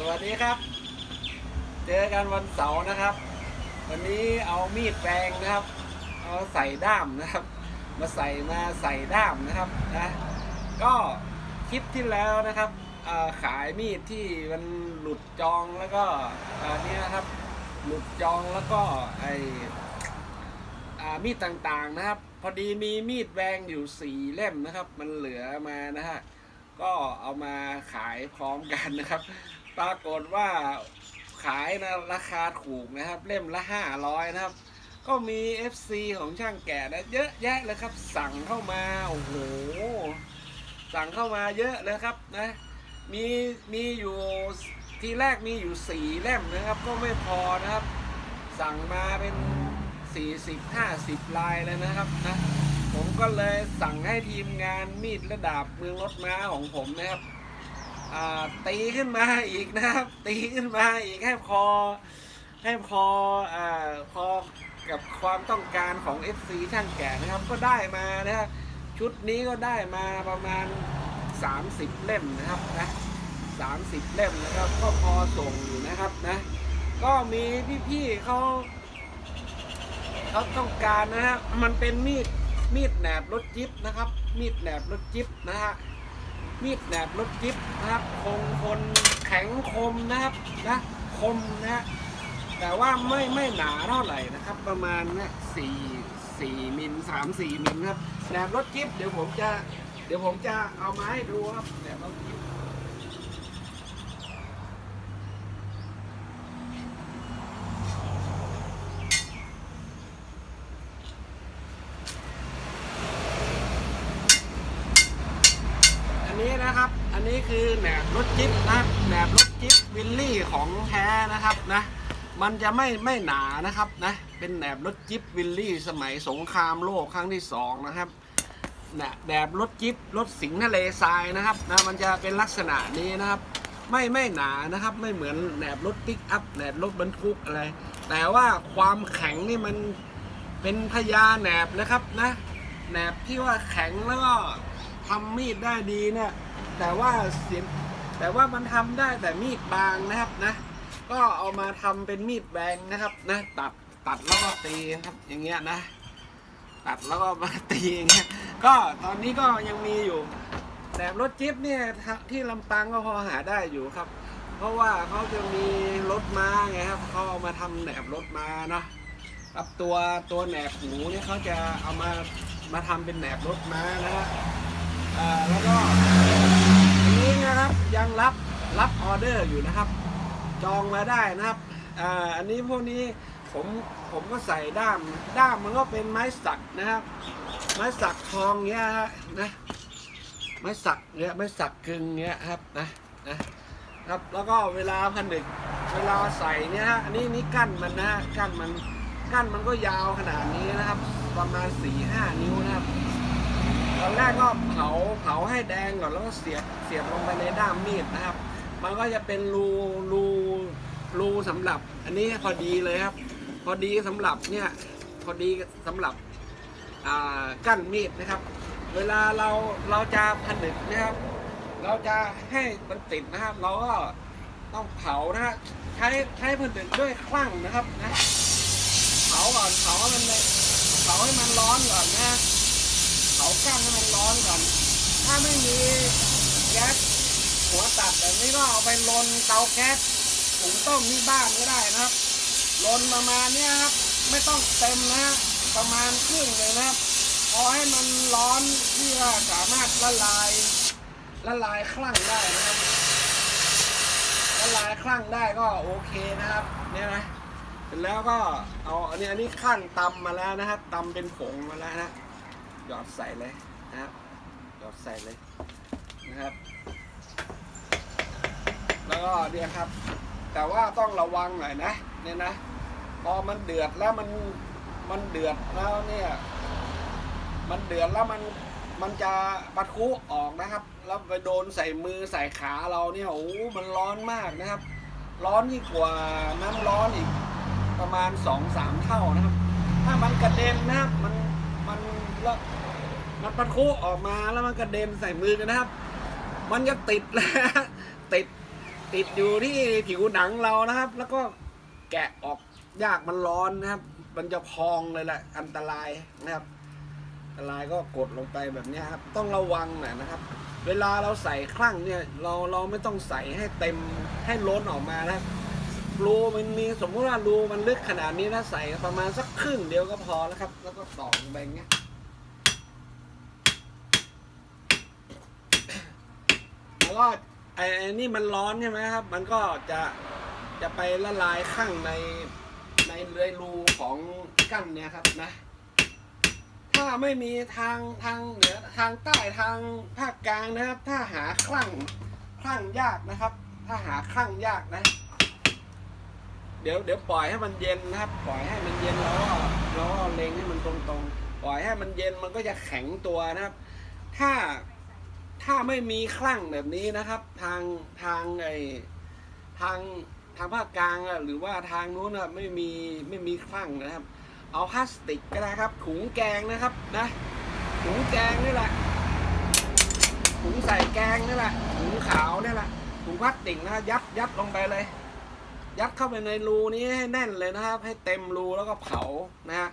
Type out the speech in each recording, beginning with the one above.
สวัสดีครับ เจอกันวันเสาร์นะครับ วันนี้เอามีดแปลงนะครับ เอาใส่ด้ามนะครับ มาใส่มาใส่ด้ามนะครับนะก็คลิปที่แล้วนะครับขายมีดที่มันหลุดจองแล้วก็อันนี้นะครับ หลุดจองแล้วก็ไอมีดต่างๆนะครับ พอดีมีมีดแวงอยู่สี่เล่มนะครับ มันเหลือมานะฮะก็เอามาขายพร้อมกันนะครับ ปรากฏว่าขายนะราคาถูกนะครับ เล่มละห้าร้อยนะครับ ก็มี FC ของช่างแก่นะเยอะแยะเลยครับ สั่งเข้ามาโอ้โหสั่งเข้ามาเยอะเลยครับนะมีมีอยู่ทีแรกมีอยู่สี่เล่มนะครับ ก็ไม่พอนะครับ สั่งมาเป็น40 50ลายเลยนะครับนะผมก็เลยสั่งให้ทีมงานมีดระดับมือรถม้าของผมนะครับ ตีขึ้นมาอีกนะครับ ตีขึ้นมาอีกให้พอให้พออพอกับความต้องการของ FC ช่างแก่นะครับ ก็ได้มานะครับชุดนี้ก็ได้มาประมาณ 30 เล่มนะครับนะ30 เล่มนะครับ ก็พอส่งอยู่นะครับนะ ก็มีพี่ๆเขาเขาต้องการนะฮะมันเป็นมีดมีดแหนบรถจิ๊บนะครับ มีดแหนบรถจิ๊บนะฮะ มีดแหนบรถจิ๊บนะครับคงคนแข็งคมนะครับนะคมนะแต่ว่าไม่ไม่หนาเท่าไหร่นะครับ ประมาณนะสี่สี่มิลสามสี่มิลครับแหนบรถจิ๊บเดี๋ยวผมจะ เดี๋ยวผมจะเอามาให้ดูครับแหนบรถจิ๊บ นนี้นะครับ อันนี้คือแหนบรถจิ๊บนะครับแหนบรถจิ๊บวิลลี่ของแท้นะครับนะมันจะไม่ไม่หนานะครับนะเป็นแหนบรถจิ๊บวิลลี่สมัยสงครามโลกครั้งที่สองนะครับแหนบแหนบรถจิ๊บรถสิงห์ทะเลทรายนะครับนะมันจะเป็นลักษณะนี้นะครับ ไม่ไม่หนานะครับ ไม่เหมือนแหนบรถปิกอัพแหนบรถบรรทุกอะไร แต่ว่าความแข็งนี่มันเป็นพญาแหนบนะครับนะแหนบที่ว่าแข็งแล้วก็ ทำมีดได้ดีเนี่ยแต่ว่าเสียแต่ว่ามันทำได้แต่มีดบางนะครับนะ ก็เอามาทำเป็นมีดแบงนะครับนะตัดตัดแล้วก็ตีนะครับอย่างเงี้ยนะ ตัดแล้วก็มาตีอย่างเงี้ยก็ตอนนี้ก็ยังมีอยู่แหนบรถจิ๊บเนี่ยที่ลำปางก็พอหาได้อยู่ครับ เพราะว่าเขาจะมีรถม้าไงครับเขาเอามาทำแหนบรถม้าเนาะครับตัวตัวแหนบหูเนี่ยเขาจะเอามามาทำเป็นแหนบรถม้านะฮะ อ่าแล้วก็อันนี้นะครับยังรับรับออเดอร์อยู่นะครับ จองมาได้นะครับอ่าอันนี้พวกนี้ผมผมก็ใส่ด้ามด้ามมันก็เป็นไม้สักนะครับ ไม้สักทองเงี้ยนะไม้สักเงี้ยไม้สักกึ่งเงี้ยครับนะนะครับแล้วก็เวลาผนึกเวลาใส่เนี่ยฮะอันนี้นี่กั้นมันนะฮะกั้นมันกั้นมันก็ยาวขนาดนี้นะครับ ประมาณ4ี่ห้านิ้วนะครับ ตอนแรกก็เผาเผาให้แดงก่อนแล้วก็เสียบเสียบลงไปในด้ามมีดนะครับ มันก็จะเป็นรูรูรูสำหรับ อันนี้พอดีเลยครับ พอดีสำหรับเนี่ยพอดีสำหรับกั้นมีดนะครับ เวลาเราเราจะผนึกนะครับ เราจะให้มันติดนะครับ เราก็ต้องเผานะฮะใช้ใช้ผนึกด้วยคลั่งนะครับนะเผาก่อนเผามันเลยเผาให้มันร้อนก่อนนะ เผาก้างให้มันร้อนก่อน ถ้าไม่มีแก๊สหัวตัดแบบนี้ก็เอาไปลนเตาแก๊สหุงต้มที่บ้านก็ได้นะครับลนประมาณเนี้ยครับ ไม่ต้องเต็มนะฮะประมาณครึ่งเลยนะครับพอให้มันร้อนที่ว่าสามารถละลายละลายคลั่งได้นะครับละลายคลั่งได้ก็โอเคนะครับเนี่ยนะเสร็จแล้วก็เอาอันนี้อันนี้ขั้นตำมาแล้วนะครับตำเป็นผงมาแล้วนะ หยอดใส่เลยนะครับ หยอดใส่เลยนะครับ แล้วก็เนี่ยครับ แต่ว่าต้องระวังหน่อยนะเนี่ยนะพอมันเดือดแล้วมันมันเดือดแล้วเนี่ย มันเดือดแล้วมันมันจะปะทุออกนะครับ แล้วไปโดนใส่มือใส่ขาเราเนี่ยโอ้มันร้อนมากนะครับ ร้อนยิ่งกว่าน้ำร้อนอีกประมาณสองสามเท่านะครับ ถ้ามันกระเด็นนะครับมันมัน แล้วมันปะทุออกมาแล้วมันกระเด็นใส่มือกันนะครับ มันจะติดแล้วติดติดอยู่ที่ผิวหนังเรานะครับ แล้วก็แกะออกยากมันร้อนนะครับ มันจะพองเลยแหละ อันตรายนะครับ อันตรายก็กดลงไปแบบนี้ครับ ต้องระวังหน่อยนะครับ เวลาเราใส่คลั่งเนี่ย เราเราไม่ต้องใส่ให้เต็มให้ล้นออกมานะรูมันมีสมมติว่ารูมันลึกขนาดนี้นะใส่ประมาณสักครึ่งเดียวก็พอแล้วครับ แล้วก็ตอกลงไปอย่างเงี้ย แล้ว ก็ไอ้นี่มันร้อนใช่ไหมครับ มันก็จะจะไปละลายข้างในในเรือยรูของกั้นเนี่ยครับนะ ถ้าไม่มีทางทางเหนือทางใต้ทางภาคกลางนะครับ ถ้าหาคลั่งคลั่งยากนะครับ ถ้าหาคลั่งยากนะ เดี๋ยวเดี๋ยวปล่อยให้มันเย็นนะครับ ปล่อยให้มันเย็นแล้วก็แล้วก็เล็งให้มันตรงๆ ปล่อยให้มันเย็นมันก็จะแข็งตัวนะครับ ถ้า ถ้าไม่มีคลั่งแบบนี้นะครับ ทางทางไอทางทางภาคกลางอะหรือว่าทางนู้นอะไม่มีไม่มีคลั่งนะครับ เอาพลาสติกก็ได้ครับถุงแกงนะครับนะถุงแกงนี่แหละถุงใส่แกงนี่แหละถุงขาวนี่แหละถุงพลาสติกนะยัดยัดลงไปเลย ยัดเข้าไปในรูนี้ให้แน่นเลยนะครับ ให้เต็มรูแล้วก็เผานะฮะ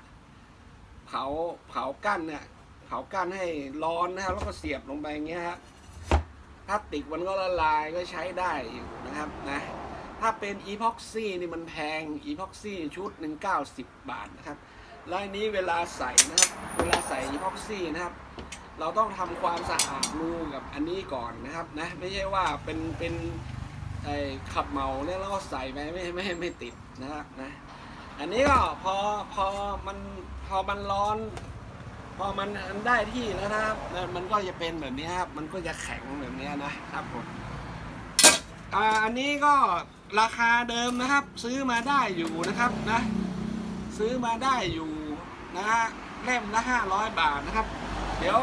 เผาเผากั้นเนี่ย เผากั้นให้ร้อนนะครับแล้วก็เสียบลงไปอย่างเงี้ยครับพลาสติกมันก็ละลายก็ใช้ได้อยู่นะครับนะถ้าเป็นอีพ็อกซี่นี่มันแพงอีพ็อกซี่ชุดหนึ่งเก้าสิบบาทนะครับแล้วอันนี้เวลาใส่นะครับ เวลาใส่อีพ็อกซี่นะครับ เราต้องทำความสะอาดรูกับอันนี้ก่อนนะครับนะไม่ใช่ว่าเป็นเป็นไอ้ขับเมาเนี่ยแล้วก็ใส่ไปไม่ไม่ไม่ไม่ติดนะครับนะ อันนี้ก็พอพอมันพอมันร้อน พอมันได้ที่แล้วนะครับมันก็จะเป็นแบบนี้ครับ มันก็จะแข็งแบบนี้นะครับผมอ่าอันนี้ก็ราคาเดิมนะครับ ซื้อมาได้อยู่นะครับนะ ซื้อมาได้อยู่นะฮะเล่มละห้าร้อยบาทนะครับ เดี๋ยว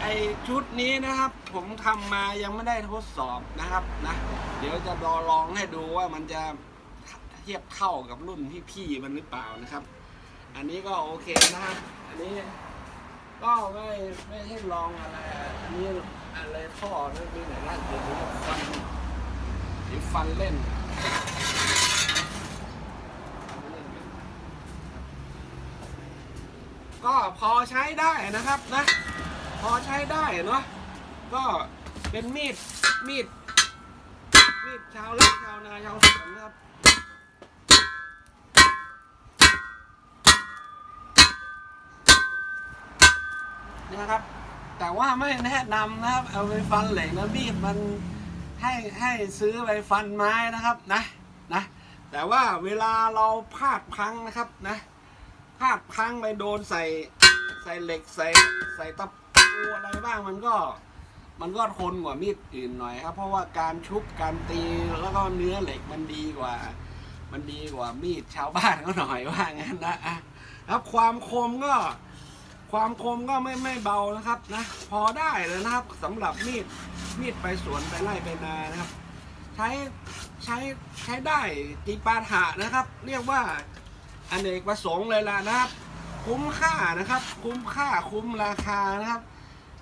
ไอชุดนี้นะครับ ผมทำมายังไม่ได้ทดสอบนะครับนะเดี๋ยวจะรอลองให้ดูว่ามันจะเทียบเท่ากับรุ่นพี่ๆมันหรือเปล่านะครับ อันนี้ก็โอเคนะครับอันนี้ ก็ไม่ไม่ให้ลองอะไรอันนี้อะไรท่อนั่นนี่ไหนนั่นเดี๋ยวผมฟันเดี๋ยวฟันเล่นก็พอใช้ได้นะครับนะ พอใช้ได้เนาะก็เป็นมีดมีด มีดชาวไร่ชาวนาชาวสวน นะครับ แต่ว่าไม่แนะนำนะครับ เอาไปฟันเหล็กนะมีดมันให้ให้ซื้อไปฟันไม้นะครับนะนะ แต่ว่าเวลาเราพลาดพังนะครับนะพลาดพังไปโดนใส่ใส่เหล็กใส่ใส่ตะปูอะไรบ้างมันก็มันก็ทนกว่ามีดอื่นหน่อยครับ เพราะว่าการชุบการตีแล้วก็เนื้อเหล็กมันดีกว่า มันดีกว่ามีดชาวบ้านเขาหน่อยว่างั้นนะครับความคมก็ ความคมก็ไม่ไม่เบานะครับนะ พอได้เลยนะครับสำหรับมีดมีดไปสวนไปไร่ไปนานะครับ ใช้ใช้ใช้ได้จีปาถะนะครับ เรียกว่าอเนกประสงค์เลยล่ะนะครับ คุ้มค่านะครับ คุ้มค่าคุ้มราคานะครับ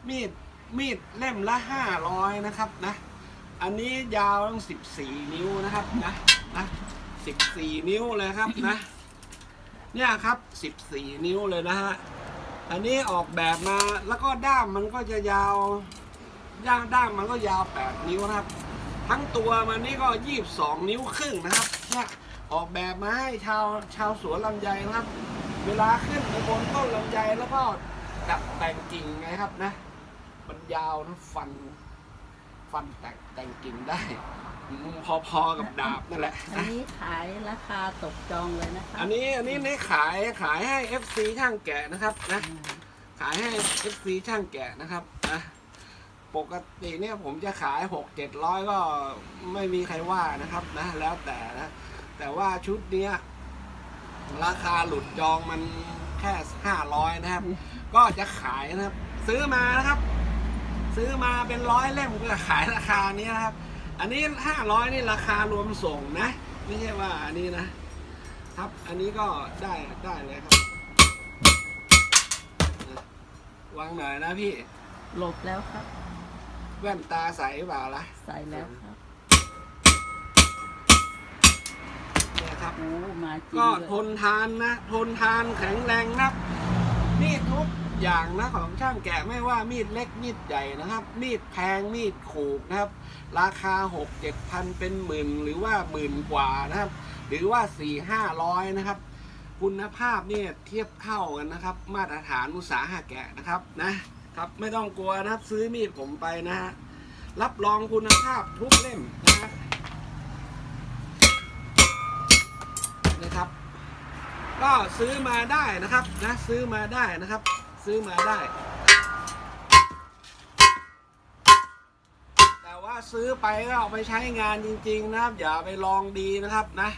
มีดมีดเล่มละห้าร้อยนะครับนะ อันนี้ยาวตั้งสิบสี่นิ้วนะครับนะนะสิบสี่นิ้วเลยครับนะ เนี่ยครับสิบสี่นิ้วเลยนะฮะ อันนี้ออกแบบมาแล้วก็ด้ามมันก็จะยาวย่างด้ามมันก็ยาว 8 นิ้วนะครับ ทั้งตัวมันนี่ก็ 22 นิ้วครึ่งนะครับเนี่ยออกแบบมาให้ชาวชาวสวนลำไยนะครับ เวลาขึ้นไปบนต้นลำไยแล้วก็ดัดแต่งกิ่งไงครับนะ มันยาวนะฟัน ฟันแต่งแต่งกิ่งได้อืมพอๆกับดาบนั่นแหละ อันนะนี้ขายราคาตกจองเลยนะคะอันนี้อันนี้ในขายขายให้ FC ช่างแกะนะครับนะอืมขายให้ FC ช่างแกะนะครับนะปกติเนี่ยผมจะขายหกเจ็ดร้อยก็ไม่มีใครว่านะครับนะแล้วแต่นะแต่ว่าชุดเนี้ยราคาหลุดจองมันแค่ห้าร้อยนะครับ ก็จะขายนะครับ ซื้อมานะครับ ซื้อมาเป็นร้อยเล่มก็ขายราคานี้นะครับ อันนี้ห้าร้อยนี่ราคารวมส่งนะ ไม่ใช่ว่าอันนี้นะ ครับอันนี้ก็ได้ได้เลยครับนะวางหน่อยนะพี่หลบแล้วครับ แว่นตาใสเปล่าล่ะใส่แล้วครับมาจริงก็เลยทนทานนะ ทนทานแข็งแรงนะครับมีดทุก อย่างนะของช่างแกะไม่ว่ามีดเล็กมีดใหญ่นะครับ มีดแพงมีดขูกนะครับ ราคาหกเจ็ดพันเป็นหมื่นหรือว่าหมื่นกว่านะครับ หรือว่าสี่ห้าร้อยนะครับ คุณภาพเนี่ยเทียบเท่ากันนะครับ มาตรฐานอุตสาหะแกะนะครับนะครับไม่ต้องกลัวนะครับซื้อมีดผมไปนะฮะรับรองคุณภาพทุกเล่มนะฮะนะครับ ก็ซื้อมาได้นะครับนะซื้อมาได้นะครับ ซื้อมาได้ แต่ว่าซื้อไปก็เอาไปใช้งานจริง ๆ นะครับ อย่าไปลองดีนะครับนะ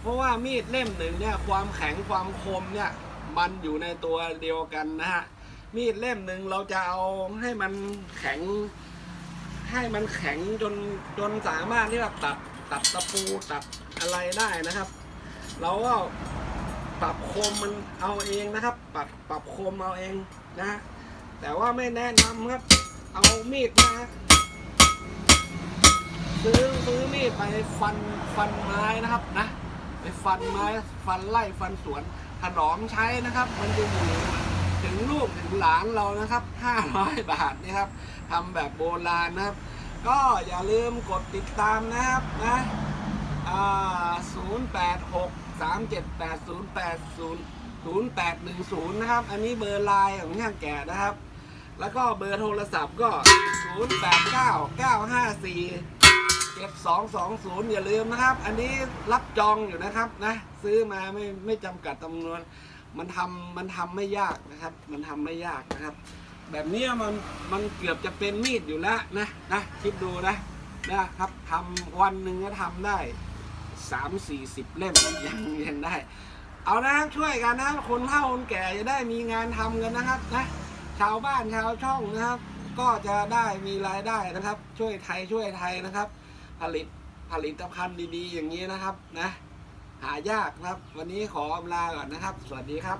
เพราะว่ามีดเล่มหนึ่งเนี่ยความแข็งความคมเนี่ยมันอยู่ในตัวเดียวกันนะฮะมีดเล่มหนึ่งเราจะเอาให้มันแข็ง ให้มันแข็งจนจนสามารถที่จะตัดตัดตะปูตัดอะไรได้นะครับ เราก็ ปรับโคมมันเอาเองนะครับ ปรับปรับโคมเอาเองนะ แต่ว่าไม่แนะนำครับ เอามีดมาซื้อซื้อมีดไปฟันฟันไม้นะครับนะไปฟันไม้ฟันไล่ฟันสวนถนอมใช้นะครับ มันจะอยู่ถึงลูกถึงหลานเรานะครับ500บาทนะครับทำแบบโบราณนะครับ ก็อย่าลืมกดติดตามนะครับนะอ่า086 378 080 0810นะครับ อันนี้เบอร์ไลน์ของช่างแก่นะครับ แล้วก็เบอร์โทรศัพท์ก็089 954เก็บสองสองศูนย์อย่าลืมนะครับ อันนี้รับจองอยู่นะครับนะ ซื้อมาไม่ไม่จำกัดจำนวน มันทำมันทำไม่ยากนะครับ มันทำไม่ยากนะครับ แบบนี้มันมันเกือบจะเป็นมีดอยู่แล้วนะนะคิดดูนะนะครับทำวันหนึ่งก็ทำได้ สามสี่สิบเล่มยังยังได้ เอานะครับช่วยกันนะคนเฒ่าคนแก่จะได้มีงานทำกันนะครับนะชาวบ้านชาวช่องนะครับ ก็จะได้มีรายได้นะครับ ช่วยไทยช่วยไทยนะครับ ผลิตผลิตภัณฑ์ดีๆ อย่างนี้นะครับนะ หายากนะครับ วันนี้ขออำลาก่อนนะครับ สวัสดีครับ